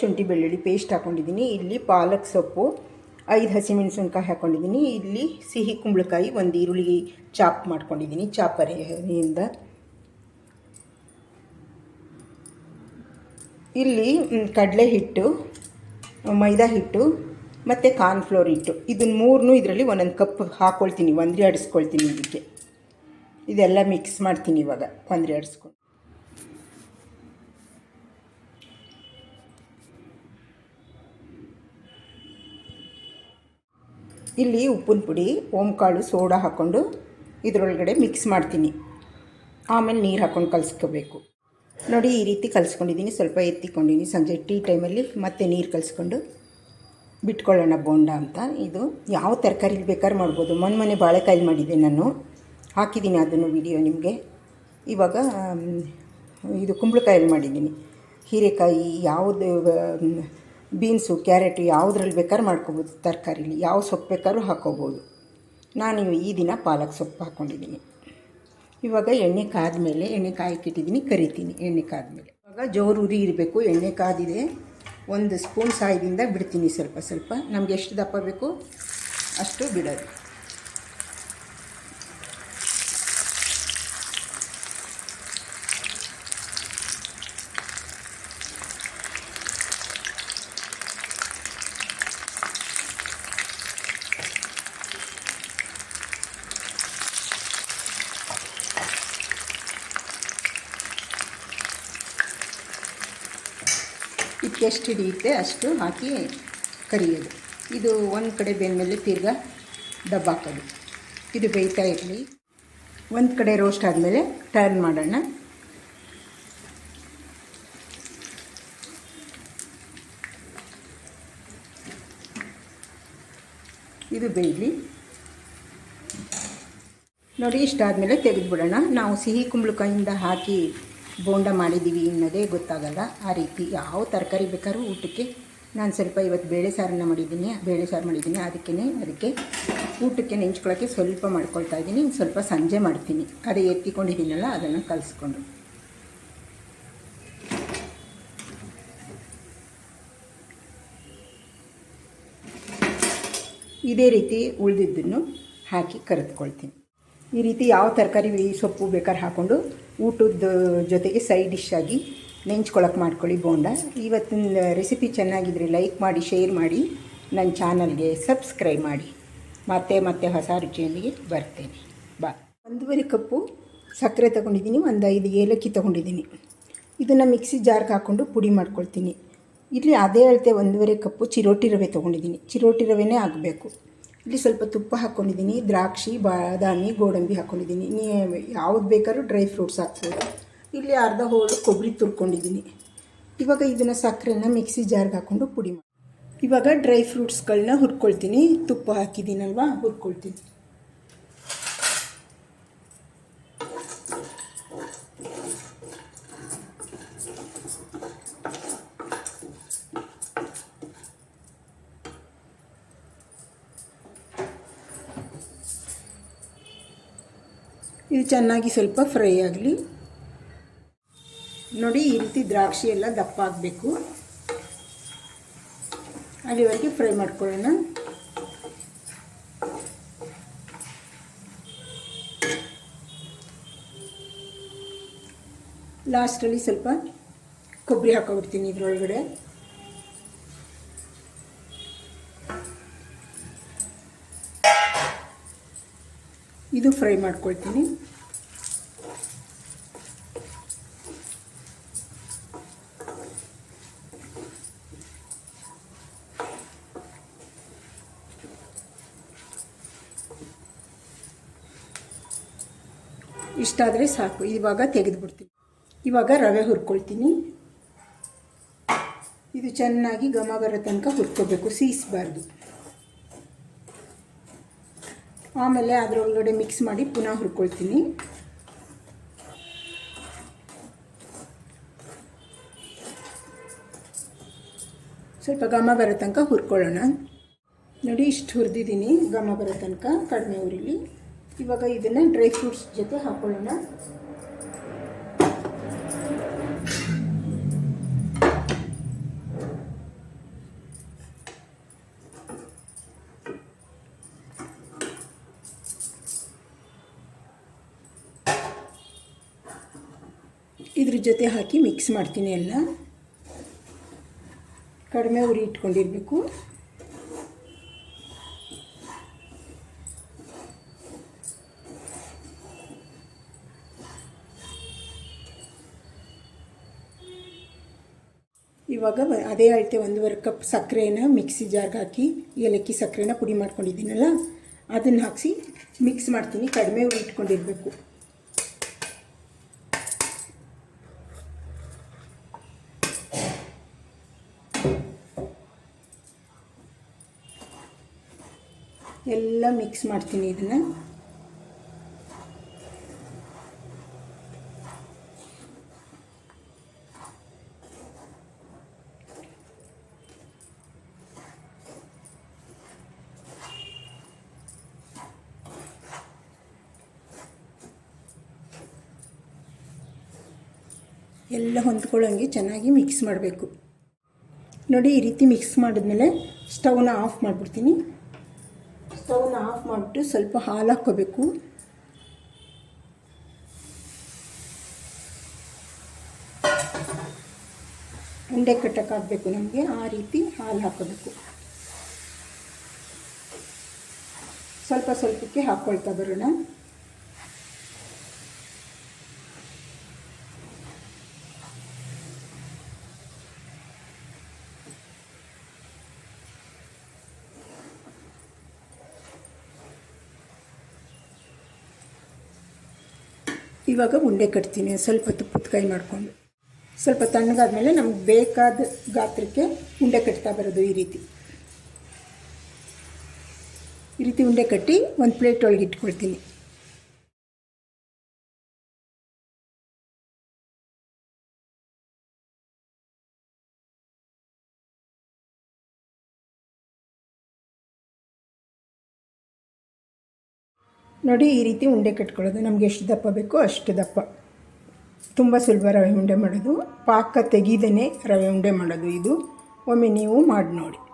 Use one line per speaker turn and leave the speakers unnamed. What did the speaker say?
ಶುಂಠಿ ಬೆಳ್ಳುಳ್ಳಿ ಪೇಸ್ಟ್ ಹಾಕ್ಕೊಂಡಿದ್ದೀನಿ ಇಲ್ಲಿ ಪಾಲಕ್ ಸೊಪ್ಪು, ಐದು ಹಸಿಮೆಣಸಿನ್ಕಾಯಿ ಹಾಕ್ಕೊಂಡಿದ್ದೀನಿ ಇಲ್ಲಿ ಸಿಹಿ ಕುಂಬಳಕಾಯಿ ಒಂದು ಈರುಳ್ಳಿ ಚಾಪ್ ಮಾಡ್ಕೊಂಡಿದ್ದೀನಿ. ಚಾಪರಿಂದ ಇಲ್ಲಿ ಕಡಲೆ ಹಿಟ್ಟು, ಮೈದಾ ಹಿಟ್ಟು, ಮತ್ತು ಕಾರ್ನ್ಫ್ಲೋರ್ ಹಿಟ್ಟು. ಇದನ್ನು ಮೂರನ್ನೂ ಇದರಲ್ಲಿ ಒಂದೊಂದು ಕಪ್ ಹಾಕ್ಕೊಳ್ತೀನಿ ಒಂದ್ರಿ ಆಡಿಸ್ಕೊಳ್ತೀನಿ ಇದಕ್ಕೆ. ಇದೆಲ್ಲ ಮಿಕ್ಸ್ ಮಾಡ್ತೀನಿ ಇವಾಗ. ಒಂದ್ರಿ ಆಡಿಸ್ಕೊಂಡು ಇಲ್ಲಿ ಉಪ್ಪಿನ ಪುಡಿ, ಓಂಕಾಳು, ಸೋಡಾ ಹಾಕ್ಕೊಂಡು ಇದರೊಳಗಡೆ ಮಿಕ್ಸ್ ಮಾಡ್ತೀನಿ. ಆಮೇಲೆ ನೀರು ಹಾಕ್ಕೊಂಡು ಕಲಿಸ್ಕೋಬೇಕು. ನೋಡಿ, ಈ ರೀತಿ ಕಲಿಸ್ಕೊಂಡಿದ್ದೀನಿ. ಸ್ವಲ್ಪ ಎತ್ತಿಕೊಂಡಿನಿ ಸಂಜೆ ಟೀ ಟೈಮಲ್ಲಿ ಮತ್ತೆ ನೀರು ಕಲಿಸ್ಕೊಂಡು ಬಿಟ್ಕೊಳ್ಳೋಣ ಬೋಂಡ ಅಂತ. ಇದು ಯಾವ ತರಕಾರಿಲಿ ಬೇಕಾದ್ರೂ ಮಾಡ್ಬೋದು. ಮೊನ್ನೆ ಮೊನ್ನೆ ಬಾಳೆಕಾಯಿ ಮಾಡಿದ್ದೆ ನಾನು. ಹಾಕಿದ್ದೀನಿ ಅದನ್ನು ವಿಡಿಯೋ ನಿಮಗೆ. ಇವಾಗ ಇದು ಕುಂಬಳಕಾಯಲ್ಲಿ ಮಾಡಿದ್ದೀನಿ. ಹೀರೆಕಾಯಿ, ಯಾವುದು ಬೀನ್ಸು, ಕ್ಯಾರೆಟು ಯಾವುದ್ರಲ್ಲಿ ಬೇಕಾದ್ರೂ ಮಾಡ್ಕೋಬೋದು. ತರಕಾರಿಲಿ ಯಾವ ಸೊಪ್ಪು ಬೇಕಾದ್ರೂ ಹಾಕ್ಕೋಬೋದು ನಾನು ಈ ದಿನ ಪಾಲಕ್ ಸೊಪ್ಪು ಹಾಕ್ಕೊಂಡಿದ್ದೀನಿ ಇವಾಗ ಎಣ್ಣೆ ಕಾದ್ಮೇಲೆ, ಎಣ್ಣೆ ಕಾಯಕ್ಕಿಟ್ಟಿದ್ದೀನಿ ಕರಿತೀನಿ ಎಣ್ಣೆ ಕಾದ್ಮೇಲೆ. ಇವಾಗ ಜೋರು ಉರಿ ಇರಬೇಕು, ಎಣ್ಣೆ ಕಾದಿದೆ. ಒಂದು ಸ್ಪೂನ್ ಸಾಯದಿಂದ ಬಿಡ್ತೀನಿ ಸ್ವಲ್ಪ ಸ್ವಲ್ಪ. ನಮಗೆ ಎಷ್ಟು ದಪ್ಪ ಬೇಕು ಅಷ್ಟು ಬಿಡೋದು. ಇದಕ್ಕೆ ಎಷ್ಟು ಹಿಡಿಯುತ್ತೆ ಅಷ್ಟು ಹಾಕಿ ಕರಿಯೋದು. ಇದು ಒಂದು ಕಡೆ ಬೆಂದಮೇಲೆ ತಿರ್ಗಾ ಹಾಕೋದು. ಇದು ಬೇಯ್ತಾ ಇರಲಿ. ಒಂದು ಕಡೆ ರೋಸ್ಟ್ ಆದಮೇಲೆ ಟರ್ನ್ ಮಾಡೋಣ. ಇದು ಬೇಯಲಿ. ನೋಡಿ ಇಷ್ಟಾದಮೇಲೆ ತೆಗೆದುಬಿಡೋಣ. ನಾವು ಸಿಹಿ ಕುಂಬಳಕಾಯಿಂದ ಹಾಕಿ ಬೋಂಡ ಮಾಡಿದ್ದೀವಿ ಅನ್ನೋದೇ ಗೊತ್ತಾಗಲ್ಲ. ಆ ರೀತಿ ಯಾವ ತರಕಾರಿ ಬೇಕಾದ್ರೂ ಊಟಕ್ಕೆ ನಾನು ಸ್ವಲ್ಪ ಇವತ್ತು ಬೇಳೆ ಸಾರನ್ನ ಮಾಡಿದ್ದೀನಿ. ಬೇಳೆ ಸಾರು ಮಾಡಿದ್ದೀನಿ. ಅದಕ್ಕೇ ಅದಕ್ಕೆ ಊಟಕ್ಕೆ ನೆಂಚ್ಕೊಳ್ಳೋಕ್ಕೆ ಸ್ವಲ್ಪ ಮಾಡ್ಕೊಳ್ತಾ ಇದ್ದೀನಿ. ಸ್ವಲ್ಪ ಸಂಜೆ ಮಾಡ್ತೀನಿ. ಅದೇ ಎತ್ತಿಕೊಂಡಿದ್ದೀನಲ್ಲ, ಅದನ್ನು ಕಲಿಸ್ಕೊಂಡು. ಇದೇ ರೀತಿ ಉಳಿದಿದ್ದನ್ನು ಹಾಕಿ ಕರೆದುಕೊಳ್ತೀನಿ. ಈ ರೀತಿ ಯಾವ ತರಕಾರಿ ಸೊಪ್ಪು ಬೇಕಾದ್ರೆ ಹಾಕ್ಕೊಂಡು ಊಟದ ಜೊತೆಗೆ ಸೈಡ್ ಡಿಶ್ ಆಗಿ ನೆಂಚ್ಕೊಳಕ್ಕೆ ಮಾಡ್ಕೊಳ್ಳಿ ಬೋಂಡ. ಇವತ್ತಿನ ರೆಸಿಪಿ ಚೆನ್ನಾಗಿದ್ರೆ ಲೈಕ್ ಮಾಡಿ ಶೇರ್ ಮಾಡಿ. ನನ್ನ ಚಾನಲ್ಗೆ ಸಬ್ಸ್ಕ್ರೈಬ್ ಮಾಡಿ. ಮತ್ತೆ ಮತ್ತೆ ಹೊಸ ರುಚಿಯೊಂದಿಗೆ ಬರ್ತೇನೆ. ಬಾ ಒಂದೂವರೆ ಕಪ್ಪು ಸಕ್ಕರೆ ತಗೊಂಡಿದ್ದೀನಿ, ಒಂದು ಐದು ಏಲಕ್ಕಿ ತೊಗೊಂಡಿದ್ದೀನಿ. ಇದನ್ನು ಮಿಕ್ಸಿ ಜಾರ್ಗೆ ಹಾಕ್ಕೊಂಡು ಪುಡಿ ಮಾಡ್ಕೊಳ್ತೀನಿ. ಇಲ್ಲಿ ಅದೇ ಅಳತೆ ಒಂದೂವರೆ ಕಪ್ಪು ಚಿರೋಟಿ ರವೆ ತೊಗೊಂಡಿದ್ದೀನಿ. ಚಿರೋಟಿ ರವೆನೇ ಆಗಬೇಕು ಇಲ್ಲಿ ಸ್ವಲ್ಪ ತುಪ್ಪ ಹಾಕ್ಕೊಂಡಿದ್ದೀನಿ ದ್ರಾಕ್ಷಿ, ಬಾದಾಮಿ, ಗೋಡಂಬಿ ಹಾಕ್ಕೊಂಡಿದ್ದೀನಿ ನೀ ಯಾವ್ದು ಬೇಕಾದ್ರೂ ಡ್ರೈ ಫ್ರೂಟ್ಸ್ ಹಾಕ್ಬೋದು. ಇಲ್ಲಿ ಅರ್ಧ ಹೋಳು ಕೊಬ್ಬರಿ ತುರ್ಕೊಂಡಿದ್ದೀನಿ. ಇವಾಗ ಇದನ್ನು ಸಕ್ಕರೆನ ಮಿಕ್ಸಿ ಜಾರ್ಗೆ ಹಾಕ್ಕೊಂಡು ಪುಡಿ ಮಾಡಿ ಇವಾಗ ಡ್ರೈ ಫ್ರೂಟ್ಸ್ಗಳನ್ನ ಹುರ್ಕೊಳ್ತೀನಿ. ತುಪ್ಪ ಹಾಕಿದ್ದೀನಲ್ವಾ, ಹುರ್ಕೊಳ್ತೀನಿ. ಇದು ಚೆನ್ನಾಗಿ ಸ್ವಲ್ಪ ಫ್ರೈ ಆಗಲಿ. ನೋಡಿ ಈ ರೀತಿ ದ್ರಾಕ್ಷಿ ಎಲ್ಲ ದಪ್ಪ ಆಗಬೇಕು. ಅಲ್ಲಿವರೆಗೆ ಫ್ರೈ ಮಾಡ್ಕೊಳ್ಳೋಣ. ಲಾಸ್ಟಲ್ಲಿ ಸ್ವಲ್ಪ ಕೊಬ್ಬರಿ ಹಾಕೊಬಿಡ್ತೀನಿ ಇದರೊಳಗಡೆ. ಇದು ಫ್ರೈ ಮಾಡ್ಕೊಳ್ತೀನಿ. ಇಷ್ಟಾದರೆ ಸಾಕು. ಇವಾಗ ತೆಗೆದುಬಿಡ್ತೀನಿ. ಇವಾಗ ರವೆ ಹುರ್ಕೊಳ್ತೀನಿ. ಇದು ಚೆನ್ನಾಗಿ ಘಮ ಬರೋ ತನಕ ಹುರ್ಕೋಬೇಕು. ಸೀಸಬಾರ್ದು. ಆಮೇಲೆ ಅದರೊಳಗಡೆ ಮಿಕ್ಸ್ ಮಾಡಿ ಪುನಃ ಹುರ್ಕೊಳ್ತೀನಿ. ಸ್ವಲ್ಪ ಘಮ ಬರೋ ತನಕ ಹುರ್ಕೊಳ್ಳೋಣ. ನೋಡಿ ಇಷ್ಟು ಹುರಿದಿದ್ದೀನಿ ಘಮ ಬರೋ ತನಕ ಕಡಿಮೆ ಉರಿಲಿ ಇವಾಗ ಇದನ್ನು ಡ್ರೈ ಫ್ರೂಟ್ಸ್ ಜೊತೆ ಹಾಕ್ಕೊಳ್ಳೋಣ ಇದ್ರ ಜೊತೆ ಹಾಕಿ ಮಿಕ್ಸ್ ಮಾಡ್ತೀನಿ ಎಲ್ಲ. ಕಡಿಮೆ ಉರಿ ಇಟ್ಕೊಂಡಿರಬೇಕು. ಇವಾಗ ಅದೇ ಅಳತೆ ಒಂದೂವರೆ ಕಪ್ ಸಕ್ಕರೆನ ಮಿಕ್ಸಿ ಜಾರ್ಗೆ ಹಾಕಿ ಏಲಕ್ಕಿ ಸಕ್ಕರೆನ ಪುಡಿ ಮಾಡ್ಕೊಂಡಿದ್ದೀನಲ್ಲ, ಅದನ್ನು ಹಾಕಿಸಿ ಮಿಕ್ಸ್ ಮಾಡ್ತೀನಿ. ಕಡಿಮೆ ಇಟ್ಕೊಂಡಿರಬೇಕು. ಎಲ್ಲ ಮಿಕ್ಸ್ ಮಾಡ್ತೀನಿ ಇದನ್ನು. ಎಲ್ಲ ಹೊಂದ್ಕೊಳ್ಳೋಂಗೆ ಚೆನ್ನಾಗಿ ಮಿಕ್ಸ್ ಮಾಡಬೇಕು. ನೋಡಿ ಈ ರೀತಿ ಮಿಕ್ಸ್ ಮಾಡಿದ್ಮೇಲೆ ಸ್ಟವ್ನ ಆಫ್ ಮಾಡಿಬಿಡ್ತೀನಿ. ಸ್ಟವ್ನ ಆಫ್ ಮಾಡಿಬಿಟ್ಟು ಸ್ವಲ್ಪ ಹಾಲು ಹಾಕ್ಕೋಬೇಕು. ಉಂಡೆ ಕಟ್ಟಕ್ಕಾಗಬೇಕು ನಮಗೆ, ಆ ರೀತಿ ಹಾಲು ಹಾಕೋಬೇಕು ಸ್ವಲ್ಪ ಸ್ವಲ್ಪಕ್ಕೆ ಹಾಕ್ಕೊಳ್ತಾ ಬರೋಣ. ಇವಾಗ ಉಂಡೆ ಕಟ್ತೀನಿ, ಸ್ವಲ್ಪ ತುಪ್ಪದ ಕೈ ಮಾಡಿಕೊಂಡು. ಸ್ವಲ್ಪ ತಣ್ಣಗಾದ್ಮೇಲೆ ನಮ್ಗೆ ಬೇಕಾದ ಗಾತ್ರಕ್ಕೆ ಉಂಡೆ ಕಟ್ತಾ ಬರೋದು ಈ ರೀತಿ. ಈ ರೀತಿ ಉಂಡೆ ಕಟ್ಟಿ ಒಂದು ಪ್ಲೇಟ್ ಒಳಗೆ ಇಟ್ಕೊಳ್ತೀನಿ. ನೋಡಿ, ಈ ರೀತಿ ಉಂಡೆ ಕಟ್ಕೊಳ್ಳೋದು. ನಮಗೆ ಎಷ್ಟು ದಪ್ಪ ಬೇಕೋ ಅಷ್ಟು ದಪ್ಪ. ತುಂಬ ಸುಲಭ ರವೆ ಉಂಡೆ ಮಾಡೋದು. ಪಾಕ ತೆಗೀದೇ ರವೆ ಉಂಡೆ ಮಾಡೋದು ಇದು. ಒಮ್ಮೆ ನೀವು ಮಾಡಿ ನೋಡಿ